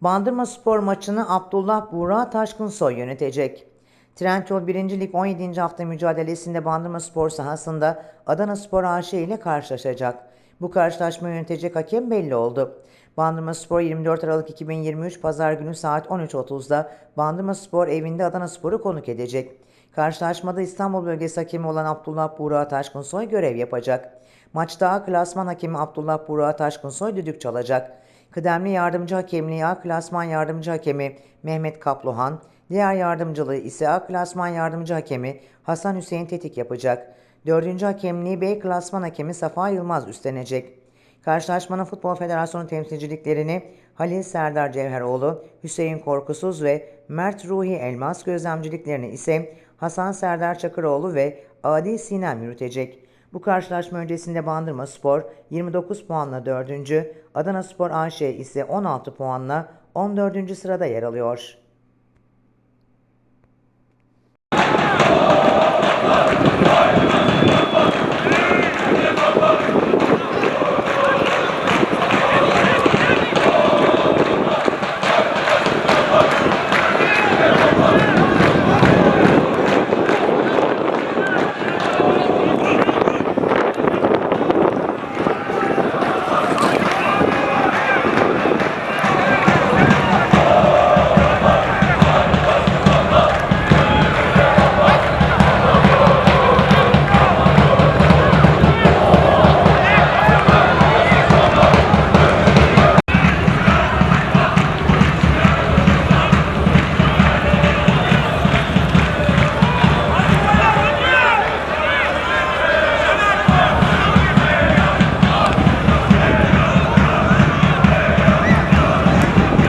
Bandırma Spor maçını Abdullah Buğra Taşkınsoy yönetecek. Trendyol 1. Lig 17. hafta mücadelesinde Bandırma Spor sahasında Adana Spor AŞ ile karşılaşacak. Bu karşılaşmayı yönetecek hakem belli oldu. Bandırma Spor 24 Aralık 2023 Pazar günü saat 13.30'da Bandırma Spor evinde Adana Spor'u konuk edecek. Karşılaşmada İstanbul Bölgesi hakemi olan Abdullah Buğra Taşkınsoy görev yapacak. Maçta klasman hakemi Abdullah Buğra Taşkınsoy düdük çalacak. Kıdemli yardımcı hakemliği A klasman yardımcı hakemi Mehmet Kapluhan, diğer yardımcılığı ise A klasman yardımcı hakemi Hasan Hüseyin Tetik yapacak. Dördüncü hakemliği B klasman hakemi Safa Yılmaz üstlenecek. Karşılaşmanın Futbol Federasyonu temsilciliklerini Halil Serdar Cevheroğlu, Hüseyin Korkusuz ve Mert Ruhi Elmas gözlemciliklerini ise Hasan Serdar Çakıroğlu ve Adi Sinem yürütecek. Bu karşılaşma öncesinde Bandırma Spor 29 puanla 4. Adana Spor AŞ ise 16 puanla 14. sırada yer alıyor.